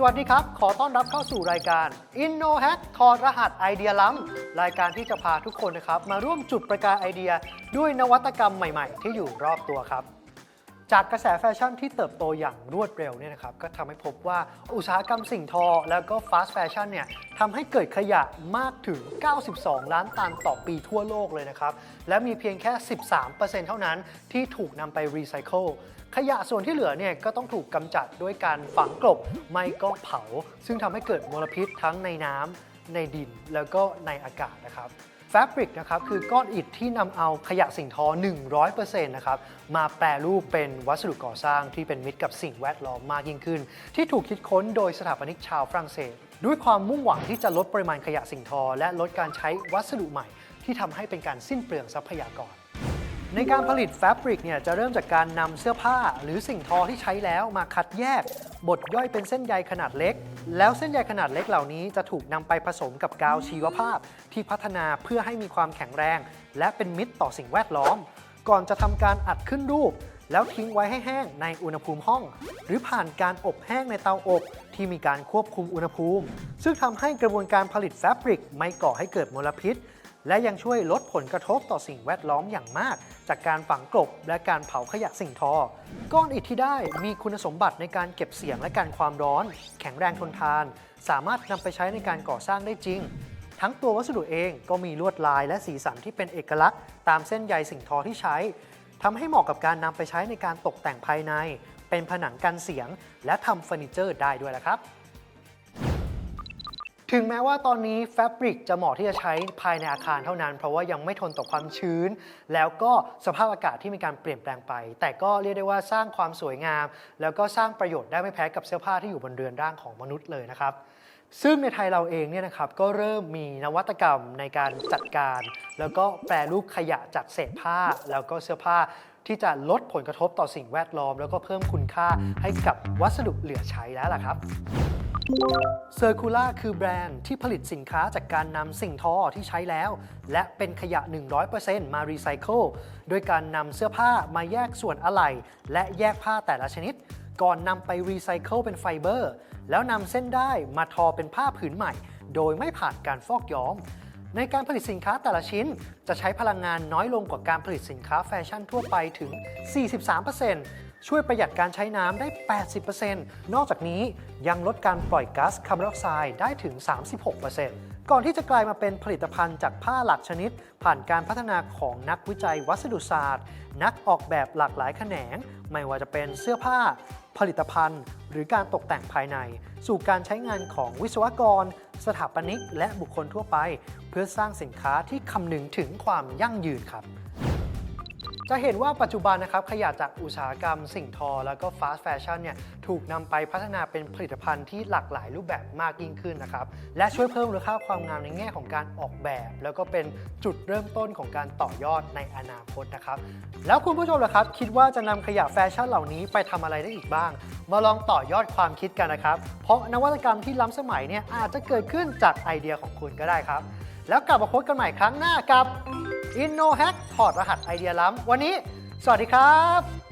สวัสดีครับ ขอต้อนรับเข้าสู่รายการ InnoHack ถอดรหัสไอเดียล้ำ รายการที่จะพาทุกคนนะครับ มาร่วมจุดประกายไอเดียด้วยนวัตกรรมใหม่ ๆ ที่อยู่รอบตัวครับ จากกระแสแฟชั่นที่เติบโตอย่างรวดเร็วเนี่ยนะครับก็ทำให้พบว่าอุตสาหกรรมสิ่งทอ แล้วก็ฟาสต์แฟชั่นเนี่ยทำให้เกิดขยะมากถึง 92 ล้านตันต่อปีทั่วโลกเลยนะครับ และมีเพียงแค่ 13%เท่านั้นที่ถูกนำไปรีไซเคิลขยะส่วนที่เหลือเนี่ยก็ต้องถูกกำจัดด้วยการฝังกลบไม่ก็เผา ซึ่งทำให้เกิดมลพิษทั้งในน้ำในดินแล้วก็ในอากาศนะครับ แฟบริกนะครับคือก้อนอิฐที่นำเอาขยะสิ่งทอ 100%นะครับมาแปรรูปเป็นวัสดุก่อสร้างที่เป็นมิตรกับสิ่งแวดล้อมมากยิ่งขึ้น ที่ถูกคิดค้นโดยสถาปนิกชาวฝรั่งเศส ด้วยความมุ่งหวังที่จะลดปริมาณขยะสิ่งทอ และลดการใช้วัสดุใหม่ ที่ทำให้เป็นการสิ้นเปลืองทรัพยากร ในการผลิตแฟบริกเนี่ยจะเริ่มจากการนำเสื้อผ้า หรือสิ่งทอที่ใช้แล้วมาคัดแยก บดย่อยเป็นเส้นใยขนาดเล็ก แล้วเส้นใยขนาดเล็กเหล่านี้จะถูกนำไปผสมกับกาวชีวภาพ ที่พัฒนาเพื่อให้มีความแข็งแรง และเป็นมิตรต่อสิ่งแวดล้อม ก่อนจะทำการอัดขึ้นรูป แล้วทิ้งไว้ให้แห้งในอุณหภูมิห้อง หรือผ่านการอบแห้งในเตาอบที่มีการควบคุมอุณหภูมิ ซึ่งทำให้กระบวนการผลิตแฟบริกไม่ก่อให้เกิดมลพิษ และยังช่วยลดผลกระทบต่อสิ่งแวดล้อมอย่างมาก จากการฝังกลบและการเผาขยะสิ่งทอ ก้อนอิฐที่ได้มีคุณสมบัติในการเก็บเสียงและการความร้อน แข็งแรงทนทาน สามารถนำไปใช้ในการก่อสร้างได้จริง ทั้งตัววัสดุเองก็มีลวดลายและสีสันที่เป็นเอกลักษณ์ ตามเส้นใยสิ่งทอที่ใช้ทำให้เหมาะกับการนำไปใช้ในการตกแต่งภายใน เป็นผนังกันเสียง และทำเฟอร์นิเจอร์ได้ด้วยละครับ ถึงแม้ว่าตอนนี้แฟบริกจะเหมาะที่จะใช้ภายในอาคารเท่านั้น เพราะว่ายังไม่ทนต่อความชื้น แล้วก็สภาพอากาศที่มีการเปลี่ยนแปลงไป แต่ก็เรียกได้ว่าสร้างความสวยงาม แล้วก็สร้างประโยชน์ได้ไม่แพ้กับเสื้อผ้าที่อยู่บนเรือนร่างของมนุษย์เลยนะครับซึ่งในไทยเราเองเนี่ยนะครับก็เริ่มมีนวัตกรรมในการจัดการ แล้วก็แปรรูปขยะจากเศษผ้า แล้วก็เสื้อผ้าที่จะลดผลกระทบต่อสิ่งแวดล้อม แล้วก็เพิ่มคุณค่าให้กับวัสดุเหลือใช้แล้วล่ะครับ Circular คือแบรนด์ที่ผลิตสินค้าจากการนำสิ่งทอที่ใช้แล้ว และเป็นขยะ 100%มารีไซเคิลโดยการนำเสื้อผ้ามาแยกส่วนอะไหล่และแยกผ้าแต่ละชนิด ก่อนนำไปรีไซเคิลเป็นไฟเบอร์ แล้วนำเส้นได้มาทอเป็นผ้าผืนใหม่ โดยไม่ผ่านการฟอกย้อม ในการผลิตสินค้าแต่ละชิ้น จะใช้พลังงานน้อยลงกว่าการผลิตสินค้าแฟชั่นทั่วไปถึง 43% ช่วยประหยัดการใช้น้ำได้ 80%นอกจากนี้ยังลดการปล่อยก๊าซคาร์บอนไดออกไซด์ได้ถึง 36%ก่อนที่จะกลายมาเป็นผลิตภัณฑ์จากผ้าหลักชนิด ผ่านการพัฒนาของนักวิจัยวัสดุศาสตร์ นักออกแบบหลากหลายแขนง ไม่ว่าจะเป็นเสื้อผ้า ผลิตภัณฑ์ หรือการตกแต่งภายใน สู่การใช้งานของวิศวกร สถาปนิก และบุคคลทั่วไป เพื่อสร้างสินค้าที่คำนึงถึงความยั่งยืนครับ จะเห็นว่าปัจจุบันนะครับขยะจากอุตสาหกรรม สิ่งทอ แล้วก็ฟาสต์แฟชั่นเนี่ยถูกนำไปพัฒนาเป็นผลิตภัณฑ์ที่หลากหลายรูปแบบมากยิ่งขึ้นนะครับ และช่วยเพิ่มมูลค่าความงามในแง่ของการออกแบบ แล้วก็เป็นจุดเริ่มต้นของการต่อยอดในอนาคตนะครับ แล้วคุณผู้ชมล่ะครับ คิดว่าจะนำขยะแฟชั่นเหล่านี้ไปทำอะไรได้อีกบ้าง มาลองต่อยอดความคิดกันนะครับ เพราะนวัตกรรมที่ล้ำสมัยเนี่ยอาจจะเกิดขึ้นจากไอเดียของคุณก็ได้ครับ แล้วกลับมาพบกันใหม่ครั้งหน้ากับ InnoHack ถอดรหัสไอเดียล้ำวันนี้ สวัสดีครับ